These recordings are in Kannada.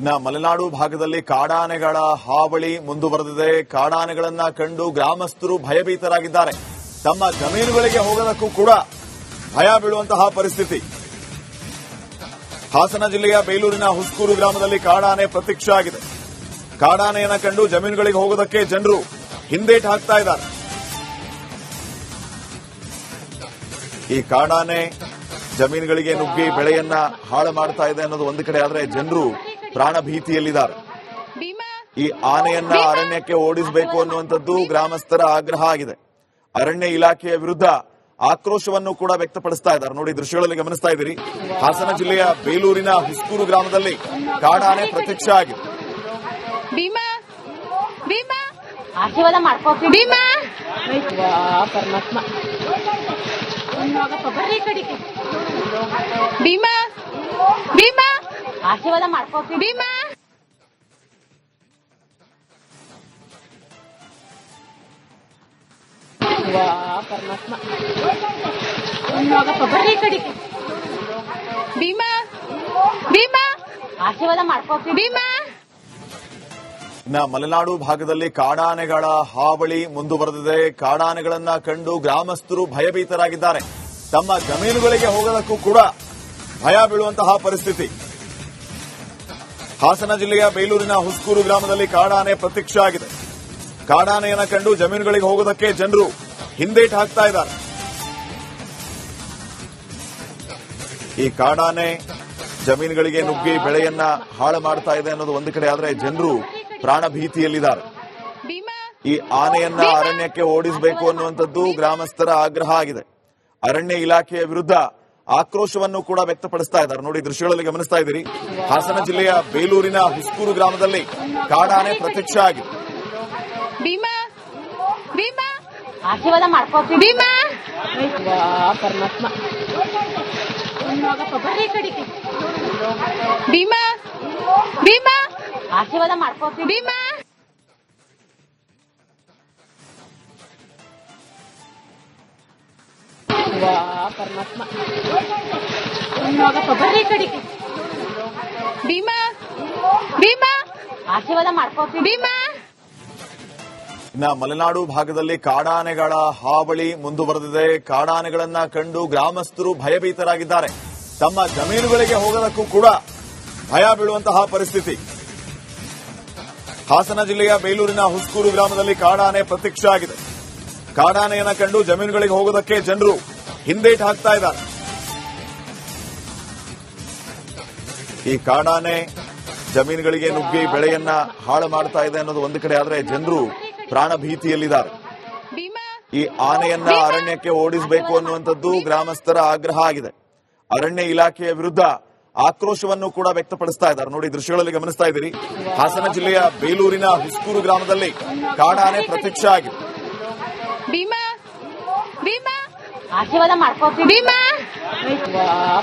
ಇನ್ನ ಮಲೆನಾಡು ಭಾಗದಲ್ಲಿ ಕಾಡಾನೆಗಳ ಹಾವಳಿ ಮುಂದುವರೆದಿದೆ. ಕಾಡಾನೆಗಳನ್ನ ಕಂಡು ಗ್ರಾಮಸ್ಥರು ಭಯಭೀತರಾಗಿದ್ದಾರೆ. ತಮ್ಮ ಜಮೀನುಗಳಿಗೆ ಹೋಗೋದಕ್ಕೂ ಕೂಡ ಭಯ ಬೀಳುವಂತಹ ಪರಿಸ್ಥಿತಿ. ಹಾಸನ ಜಿಲ್ಲೆಯ ಬೇಲೂರಿನ ಹುಸ್ಕೂರು ಗ್ರಾಮದಲ್ಲಿ ಕಾಡಾನೆ ಪ್ರತ್ಯಕ್ಷ ಆಗಿದೆ. ಕಾಡಾನೆಯನ್ನ ಕಂಡು ಜಮೀನುಗಳಿಗೆ ಹೋಗೋದಕ್ಕೆ ಜನರು ಹಿಂದೇಟು ಹಾಕ್ತಾ ಇದ್ದಾರೆ. ಈ ಕಾಡಾನೆ ಜಮೀನುಗಳಿಗೆ ನುಗ್ಗಿ ಬೆಳೆಯನ್ನ ಹಾಳು ಮಾಡ್ತಾ ಇದೆ ಅನ್ನೋದು ಒಂದು ಕಡೆ, ಆದ್ರೆ ಜನರು ಪ್ರಾಣ ಭೀತಿಯಲ್ಲಿದ್ದಾರೆ ಈ ಆನೆಯನ್ನ ಅರಣ್ಯಕ್ಕೆ ಓಡಿಸಬೇಕು ಅನ್ನುವಂಥದ್ದು ಗ್ರಾಮಸ್ಥರ ಆಗ್ರಹ ಆಗಿದೆ. ಅರಣ್ಯ ಇಲಾಖೆಯ ವಿರುದ್ಧ ಆಕ್ರೋಶವನ್ನು ಕೂಡ ವ್ಯಕ್ತಪಡಿಸ್ತಾ ಇದ್ದಾರೆ. ನೋಡಿ ದೃಶ್ಯಗಳಲ್ಲಿ ಗಮನಿಸ್ತಾ ಇದ್ದೀರಿ. ಹಾಸನ ಜಿಲ್ಲೆಯ ಬೇಲೂರಿನ ಹುಸ್ಕೂರು ಗ್ರಾಮದಲ್ಲಿ ಕಾಡಾನೆ ಪ್ರತ್ಯಕ್ಷ ಆಗಿದೆ. ಆಶೀರ್ವಾದ ಮಾಡ್ಕೋ ಭೀಮಾ? ಪರಮಾತ್ಮ. ಭೀಮಾ? ಭೀಮಾ? ಆಶೀರ್ವಾದ ಮಾಡ್ಕೋತೀವಿ. ಭೀಮಾ! ವಾ ಪರಮಾತ್ಮ. ಹೋಗಪ್ಪ ಬರ್ರಿ ಈ ಕಡೆಗೆ ಭೀಮಾ! ಭೀಮಾ! ಆಶೀರ್ವಾದ ಮಾಡ್ಕೋತೀವಿ. ಭೀಮಾ! ಇನ್ನ ಮಲೆನಾಡು ಭಾಗದಲ್ಲಿ ಕಾಡಾನೆಗಳ ಹಾವಳಿ ಮುಂದುವರೆದಿದೆ. ಕಾಡಾನೆಗಳನ್ನ ಕಂಡು ಗ್ರಾಮಸ್ಥರು ಭಯಭೀತರಾಗಿದ್ದಾರೆ. ತಮ್ಮ ಜಮೀನುಗಳಿಗೆ ಹೋಗೋದಕ್ಕೂ ಕೂಡ ಭಯ ಬೀಳುವಂತಹ ಪರಿಸ್ಥಿತಿ. ಹಾಸನ ಜಿಲ್ಲೆಯ ಬೇಲೂರಿನ ಹುಸ್ಕೂರು ಗ್ರಾಮದಲ್ಲಿ ಕಾಡಾನೆ ಪ್ರತ್ಯಕ್ಷ ಆಗಿದೆ. ಕಾಡಾನೆಯನ್ನು ಕಂಡು ಜಮೀನುಗಳಿಗೆ ಹೋಗೋದಕ್ಕೆ ಜನರು ಹಿಂದೇಟು ಹಾಕ್ತಾ ಇದ್ದಾರೆ. ಈ ಕಾಡಾನೆ ಜಮೀನುಗಳಿಗೆ ನುಗ್ಗಿ ಬೆಳೆಯನ್ನ ಹಾಳು ಮಾಡ್ತಾ ಇದೆ ಅನ್ನೋದು ಒಂದು ಕಡೆ ಆದ್ರೆ ಜನರು ಪ್ರಾಣ ಭೀತಿಯಲ್ಲಿದ್ದಾರೆ. ಈ ಆನೆಯನ್ನ ಅರಣ್ಯಕ್ಕೆ ಓಡಿಸಬೇಕು ಅನ್ನುವಂಥದ್ದು ಗ್ರಾಮಸ್ಥರ ಆಗ್ರಹ ಆಗಿದೆ. ಅರಣ್ಯ ಇಲಾಖೆಯ ವಿರುದ್ಧ ಆಕ್ರೋಶವನ್ನು ಕೂಡ ವ್ಯಕ್ತಪಡಿಸ್ತಾ ಇದ್ದಾರೆ. ನೋಡಿ ದೃಶ್ಯಗಳಲ್ಲಿ ಗಮನಿಸ್ತಾ ಇದ್ದೀರಿ. ಹಾಸನ ಜಿಲ್ಲೆಯ ಬೇಲೂರಿನ ಹುಸ್ಕೂರು ಗ್ರಾಮದಲ್ಲಿ ಕಾಡಾನೆ ಪ್ರತ್ಯಕ್ಷ ಆಗಿದೆ. ಭೀಮಾ ಭೀಮಾ. ಆಶೀರ್ವಾದ ಮಾಡ್ಕೋತೀವಿ ಭೀಮಾ. ಪರಮಾತ್ಮ ಭೀಮಾ. ಆಶೀರ್ವಾದ ಮಾಡ್ಕೋತೀವಿ ಭೀಮಾ. ವಾ ಪರಮಾತ್ಮ. ಹೋಗಪ್ಪ ಬರ್ರಿ ಈ ಕಡೆಗೆ. ಭೀಮಾ ಭೀಮಾ. ಆಶೀರ್ವಾದ ಮಾಡ್ಕೋತೀವಿ ಭೀಮಾ. ಇನ್ನ ಮಲೆನಾಡು ಭಾಗದಲ್ಲಿ ಕಾಡಾನೆಗಳ ಹಾವಳಿ ಮುಂದುವರೆದಿದೆ. ಕಾಡಾನೆಗಳನ್ನ ಕಂಡು ಗ್ರಾಮಸ್ಥರು ಭಯಭೀತರಾಗಿದ್ದಾರೆ. ತಮ್ಮ ಜಮೀನುಗಳಿಗೆ ಹೋಗೋದಕ್ಕೂ ಕೂಡ ಭಯ ಬೀಳುವಂತಹ ಪರಿಸ್ಥಿತಿ. ಹಾಸನ ಜಿಲ್ಲೆಯ ಬೇಲೂರಿನ ಹುಸ್ಕೂರು ಗ್ರಾಮದಲ್ಲಿ ಕಾಡಾನೆ ಪ್ರತ್ಯಕ್ಷ ಆಗಿದೆ. ಕಾಡಾನೆಯನ್ನ ಕಂಡು ಜಮೀನುಗಳಿಗೆ ಹೋಗೋದಕ್ಕೆ ಜನರು ಹಿಂದೇಟು ಹಾಕ್ತಾ ಇದ್ದಾರೆ. ಈ ಕಾಡಾನೆ ಜಮೀನುಗಳಿಗೆ ನುಗ್ಗಿ ಬೆಳೆಯನ್ನ ಹಾಳು ಮಾಡ್ತಾ ಇದೆ ಅನ್ನೋದು ಒಂದು ಕಡೆ ಆದ್ರೆ ಜನರು ಪ್ರಾಣ ಭೀತಿಯಲ್ಲಿದ್ದಾರೆ. ಈ ಆನೆಯನ್ನ ಅರಣ್ಯಕ್ಕೆ ಓಡಿಸಬೇಕು ಅನ್ನುವಂಥದ್ದು ಗ್ರಾಮಸ್ಥರ ಆಗ್ರಹ ಆಗಿದೆ. ಅರಣ್ಯ ಇಲಾಖೆಯ ವಿರುದ್ಧ ಆಕ್ರೋಶವನ್ನು ಕೂಡ ವ್ಯಕ್ತಪಡಿಸ್ತಾ ಇದ್ದಾರೆ. ನೋಡಿ, ದೃಶ್ಯಗಳಲ್ಲಿ ಗಮನಿಸ್ತಾ ಇದ್ದೀರಿ. ಹಾಸನ ಜಿಲ್ಲೆಯ ಬೇಲೂರಿನ ಹುಸ್ಕೂರು ಗ್ರಾಮದಲ್ಲಿ ಕಾಡಾನೆ ಪ್ರತ್ಯಕ್ಷ ಆಗಿದೆ. ಆಶೀರ್ವಾದ ಮಾಡ್ಕೋತೀವಿ. ಭೀಮಾ?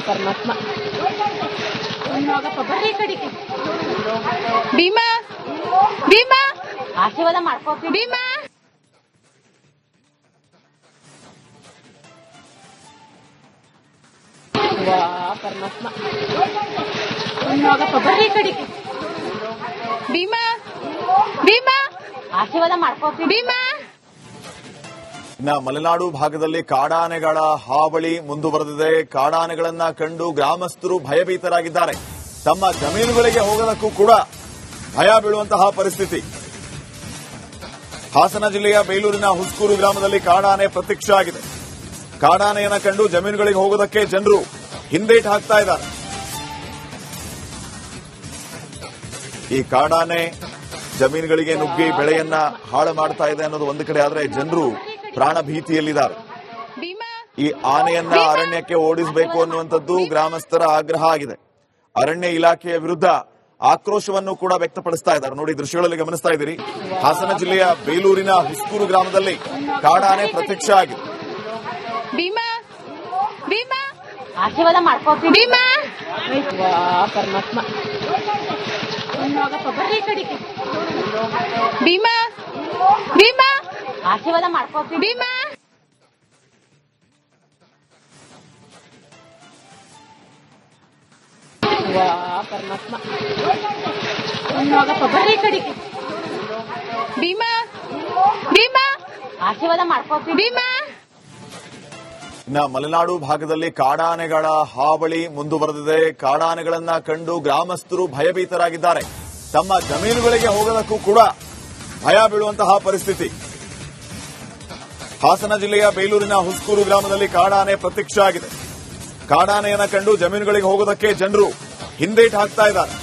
ಪರಮಾತ್ಮ ಭೀಮಾ? ಭೀಮಾ? ಆಶೀರ್ವಾದ ಮಾಡ್ಕೋತೀವಿ. ಭೀಮಾ? ಪರಮಾತ್ಮ ಭೀಮಾ? ಭೀಮಾ? ಆಶೀರ್ವಾದ ಮಾಡ್ಕೋತೀವಿ. ಭೀಮಾ? ಇನ್ನ ಮಲೆನಾಡು ಭಾಗದಲ್ಲಿ ಕಾಡಾನೆಗಳ ಹಾವಳಿ ಮುಂದುವರೆದಿದೆ. ಕಾಡಾನೆಗಳನ್ನ ಕಂಡು ಗ್ರಾಮಸ್ಥರು ಭಯಭೀತರಾಗಿದ್ದಾರೆ. ತಮ್ಮ ಜಮೀನುಗಳಿಗೆ ಹೋಗೋದಕ್ಕೂ ಕೂಡ ಭಯ ಬೀಳುವಂತಹ ಪರಿಸ್ಥಿತಿ. ಹಾಸನ ಜಿಲ್ಲೆಯ ಬೇಲೂರಿನ ಹುಸ್ಕೂರು ಗ್ರಾಮದಲ್ಲಿ ಕಾಡಾನೆ ಪ್ರತ್ಯಕ್ಷ ಆಗಿದೆ. ಕಾಡಾನೆಯನ್ನ ಕಂಡು ಜಮೀನುಗಳಿಗೆ ಹೋಗೋದಕ್ಕೆ ಜನರು ಹಿಂದೇಟು ಹಾಕ್ತಾ ಇದ್ದಾರೆ. ಈ ಕಾಡಾನೆ ಜಮೀನುಗಳಿಗೆ ನುಗ್ಗಿ ಬೆಳೆಯನ್ನ ಹಾಳು ಮಾಡ್ತಾ ಇದೆ ಅನ್ನೋದು ಒಂದು ಕಡೆ, ಆದ್ರೆ ಜನರು ಪ್ರಾಣ ಭೀತಿಯಲ್ಲಿದ್ದಾರೆ ಈ ಆನೆಯನ್ನ ಅರಣ್ಯಕ್ಕೆ ಓಡಿಸಬೇಕು ಅನ್ನುವಂಥದ್ದು ಗ್ರಾಮಸ್ಥರ ಆಗ್ರಹ ಆಗಿದೆ. ಅರಣ್ಯ ಇಲಾಖೆಯ ವಿರುದ್ಧ ಆಕ್ರೋಶವನ್ನು ಕೂಡ ವ್ಯಕ್ತಪಡಿಸ್ತಾ ಇದ್ದಾರೆ. ನೋಡಿ ದೃಶ್ಯಗಳಲ್ಲಿ ಗಮನಿಸ್ತಾ ಇದ್ದೀರಿ. ಹಾಸನ ಜಿಲ್ಲೆಯ ಬೇಲೂರಿನ ಹುಸ್ಕೂರು ಗ್ರಾಮದಲ್ಲಿ ಕಾಡಾನೆ ಪ್ರತ್ಯಕ್ಷ ಆಗಿದೆ. ಭೀಮಾ? ಭೀಮಾ? ಆಶೀರ್ವಾದ ಮಾಡ್ಕೋತೀವಿ ಭೀಮಾ? ಪರಮಾತ್ಮ. ಭೀಮಾ? ಭೀಮಾ? ಆಶೀರ್ವಾದ ಮಾಡ್ಕೋತೀವಿ. ಭೀಮಾ! ವಾ ಪರಮಾತ್ಮ ಹೋಗಪ್ಪ ಬರ್ರಿ ಈ ಕಡೆಗೆ ಭೀಮಾ! ಭೀಮಾ! ಆಶೀರ್ವಾದ ಮಾಡ್ಕೋತೀವಿ. ಭೀಮಾ! ಇನ್ನ ಮಲೆನಾಡು ಭಾಗದಲ್ಲಿ ಕಾಡಾನೆಗಳ ಹಾವಳಿ ಮುಂದುವರೆದಿದೆ. ಕಾಡಾನೆಗಳನ್ನ ಕಂಡು ಗ್ರಾಮಸ್ಥರು ಭಯಭೀತರಾಗಿದ್ದಾರೆ. ತಮ್ಮ ಜಮೀನುಗಳಿಗೆ ಹೋಗೋದಕ್ಕೂ ಕೂಡ ಭಯ ಬೀಳುವಂತಹ ಪರಿಸ್ಥಿತಿ. ಹಾಸನ ಜಿಲ್ಲೆಯ ಬೇಲೂರಿನ ಹುಸ್ಕೂರು ಗ್ರಾಮದಲ್ಲಿ ಕಾಡಾನೆ ಪ್ರತ್ಯಕ್ಷ ಆಗಿದೆ. ಕಾಡಾನೆಯನ್ನ ಕಂಡು ಜಮೀನುಗಳಿಗೆ ಹೋಗುವುದಕ್ಕೆ ಜನರು ಹಿಂದೇಟ್ ಹಾಕ್ತಾ ಇದ್ದಾರೆ.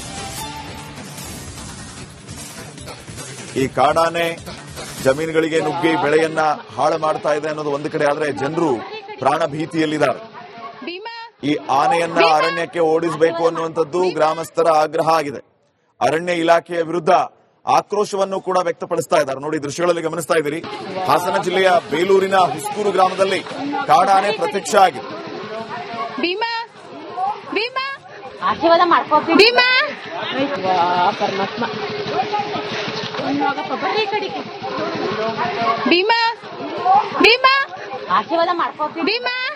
ಈ ಕಾಡಾನೆ ಜಮೀನುಗಳಿಗೆ ನುಗ್ಗಿ ಬೆಳೆಯನ್ನ ಹಾಳು ಮಾಡ್ತಾ ಇದೆ ಅನ್ನೋದು ಒಂದು ಕಡೆ ಆದ್ರೆ ಜನರು ಪ್ರಾಣ ಭೀತಿಯಲ್ಲಿದ್ದಾರೆ. ಈ ಆನೆಯನ್ನ ಅರಣ್ಯಕ್ಕೆ ಓಡಿಸಬೇಕು ಅನ್ನುವಂಥದ್ದು ಗ್ರಾಮಸ್ಥರ ಆಗ್ರಹ ಆಗಿದೆ. ಅರಣ್ಯ ಇಲಾಖೆಯ ವಿರುದ್ಧ ಆಕ್ರೋಶವನ್ನು ಕೂಡ ವ್ಯಕ್ತಪಡಿಸ್ತಾ ಇದ್ದಾರೆ. ನೋಡಿ ದೃಶ್ಯಗಳಲ್ಲಿ ಗಮನಿಸ್ತಾ ಇದ್ದೀರಿ. ಹಾಸನ ಜಿಲ್ಲೆಯ ಬೇಲೂರಿನ ಹುಸ್ಕೂರು ಗ್ರಾಮದಲ್ಲಿ ಕಾಡಾನೆ ಪ್ರತ್ಯಕ್ಷ ಆಗಿದೆ. ಭೀಮಾ ಭೀಮಾ. ಆಶೀರ್ವಾದ ಮಾಡ್ಕೋತೀವಿ ಭೀಮಾ. ಪರಮಾತ್ಮ ಭೀಮಾ ಭೀಮಾ. ಆಶೀರ್ವಾದ ಮಾಡ್ಕೋತೀವಿ ಭೀಮಾ.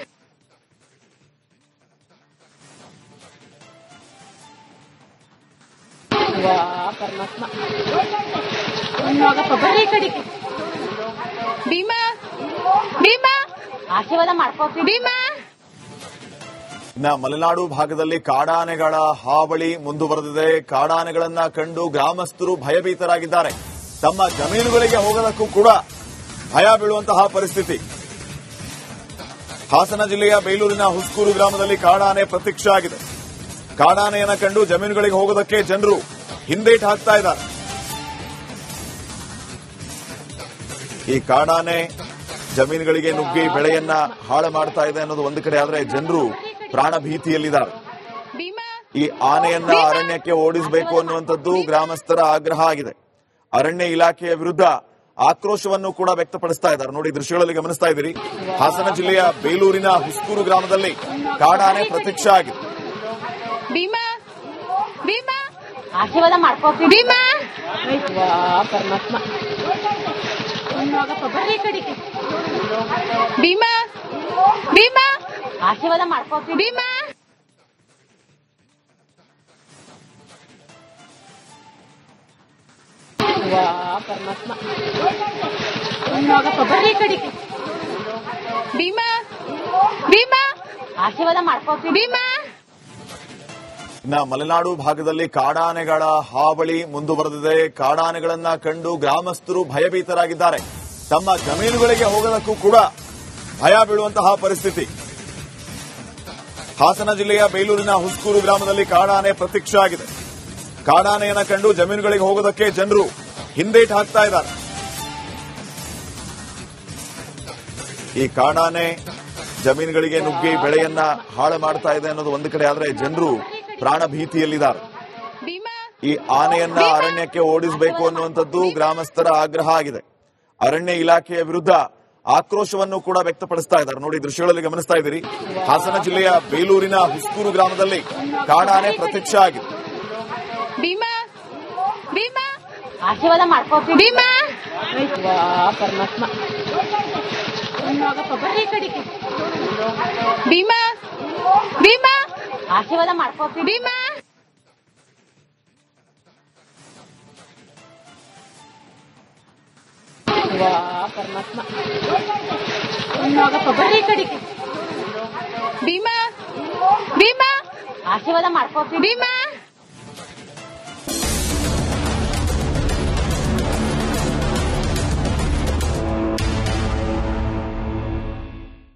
ಇನ್ನ ಮಲೆನಾಡು ಭಾಗದಲ್ಲಿ ಕಾಡಾನೆಗಳ ಹಾವಳಿ ಮುಂದುವರೆದಿದೆ. ಕಾಡಾನೆಗಳನ್ನ ಕಂಡು ಗ್ರಾಮಸ್ಥರು ಭಯಭೀತರಾಗಿದ್ದಾರೆ. ತಮ್ಮ ಜಮೀನುಗಳಿಗೆ ಹೋಗೋದಕ್ಕೂ ಕೂಡ ಭಯ ಬೀಳುವಂತಹ ಪರಿಸ್ಥಿತಿ. ಹಾಸನ ಜಿಲ್ಲೆಯ ಬೇಲೂರಿನ ಹುಸ್ಕೂರು ಗ್ರಾಮದಲ್ಲಿ ಕಾಡಾನೆ ಪ್ರತ್ಯಕ್ಷ ಆಗಿದೆ. ಕಾಡಾನೆಯನ್ನ ಕಂಡು ಜಮೀನುಗಳಿಗೆ ಹೋಗೋದಕ್ಕೆ ಜನರು ಹಿಂದೇಟ್ ಹಾಕ್ತಾ ಇದ್ದಾರೆ. ಈ ಕಾಡಾನೆ ಜಮೀನುಗಳಿಗೆ ನುಗ್ಗಿ ಬೆಳೆಯನ್ನ ಹಾಳು ಮಾಡ್ತಾ ಇದೆ ಅನ್ನೋದು ಒಂದು ಕಡೆ ಆದ್ರೆ ಜನರು ಪ್ರಾಣ ಭೀತಿಯಲ್ಲಿದ್ದಾರೆ. ಈ ಆನೆಯನ್ನ ಅರಣ್ಯಕ್ಕೆ ಓಡಿಸಬೇಕು ಅನ್ನುವಂಥದ್ದು ಗ್ರಾಮಸ್ಥರ ಆಗ್ರಹ ಆಗಿದೆ. ಅರಣ್ಯ ಇಲಾಖೆಯ ವಿರುದ್ಧ ಆಕ್ರೋಶವನ್ನು ಕೂಡ ವ್ಯಕ್ತಪಡಿಸ್ತಾ ಇದ್ದಾರೆ. ನೋಡಿ ದೃಶ್ಯಗಳಲ್ಲಿ ಗಮನಿಸ್ತಾ ಇದ್ದೀರಿ. ಹಾಸನ ಜಿಲ್ಲೆಯ ಬೇಲೂರಿನ ಹುಸ್ಕೂರು ಗ್ರಾಮದಲ್ಲಿ ಕಾಡಾನೆ ಪ್ರತ್ಯಕ್ಷ ಆಗಿದೆ. ಆಶೀರ್ವಾದ ಮಾಡ್ಕೋತೀವಿ. ಭೀಮಾ! ಪರಮಾತ್ಮ. ಬರ್ರಿ ಕಡೆಗೆ. ಭೀಮಾ! ಭೀಮಾ! ಆಶೀರ್ವಾದ ಮಾಡ್ಕೋತೀವಿ. ಭೀಮಾ! ಪರಮಾತ್ಮ. ಬರ್ರಿ ಕಡೆಗೆ. ಭೀಮಾ! ಭೀಮಾ! ಆಶೀರ್ವಾದ ಮಾಡ್ಕೋತೀವಿ. ಭೀಮಾ! ಮಲೆನಾಡು ಭಾಗದಲ್ಲಿ ಕಾಡಾನೆಗಳ ಹಾವಳಿ ಮುಂದುವರೆದಿದೆ. ಕಾಡಾನೆಗಳನ್ನ ಕಂಡು ಗ್ರಾಮಸ್ಥರು ಭಯಭೀತರಾಗಿದ್ದಾರೆ. ತಮ್ಮ ಜಮೀನುಗಳಿಗೆ ಹೋಗೋದಕ್ಕೂ ಕೂಡ ಭಯ ಬೀಳುವಂತಹ ಪರಿಸ್ಥಿತಿ. ಹಾಸನ ಜಿಲ್ಲೆಯ ಬೇಲೂರಿನ ಹುಸ್ಕೂರು ಗ್ರಾಮದಲ್ಲಿ ಕಾಡಾನೆ ಪ್ರತ್ಯಕ್ಷ ಆಗಿದೆ. ಕಾಡಾನೆಯನ್ನ ಕಂಡು ಜಮೀನುಗಳಿಗೆ ಹೋಗೋದಕ್ಕೆ ಜನರು ಹಿಂದೇಟ್ ಹಾಕ್ತಾ ಇದ್ದಾರೆ. ಈ ಕಾಡಾನೆ ಜಮೀನುಗಳಿಗೆ ನುಗ್ಗಿ ಬೆಳೆಯನ್ನ ಹಾಳು ಮಾಡ್ತಾ ಇದೆ ಅನ್ನೋದು ಒಂದು ಕಡೆ, ಆದ್ರೆ ಜನರು ಪ್ರಾಣ ಭೀತಿಯಲ್ಲಿದ್ದಾರೆ ಈ ಆನೆಯನ್ನ ಅರಣ್ಯಕ್ಕೆ ಓಡಿಸಬೇಕು ಅನ್ನುವಂಥದ್ದು ಗ್ರಾಮಸ್ಥರ ಆಗ್ರಹ ಆಗಿದೆ. ಅರಣ್ಯ ಇಲಾಖೆಯ ವಿರುದ್ಧ ಆಕ್ರೋಶವನ್ನು ಕೂಡ ವ್ಯಕ್ತಪಡಿಸ್ತಾ ಇದ್ದಾರೆ. ನೋಡಿ ದೃಶ್ಯಗಳಲ್ಲಿ ಗಮನಿಸ್ತಾ ಇದ್ದೀರಿ. ಹಾಸನ ಜಿಲ್ಲೆಯ ಬೇಲೂರಿನ ಹುಸ್ಕೂರು ಗ್ರಾಮದಲ್ಲಿ ಕಾಡಾನೆ ಪ್ರತ್ಯಕ್ಷ ಆಗಿದೆ. ಆಶೀರ್ವಾದ ಪರಮಾತ್ಮ. ಭೀಮಾ? ಭೀಮಾ? ಆಶೀರ್ವಾದ ಮಾಡ್ಕೋತೀವಿ ಭೀಮಾ ವಾ ಪರಮಾತ್ಮ ಹೋಗಪ್ಪ ಬರ್ರಿ ಈ ಕಡೆಗೆ ಭೀಮಾ ಭೀಮಾ ಆಶೀರ್ವಾದ ಮಾಡ್ಕೋತೀವಿ ಭೀಮಾ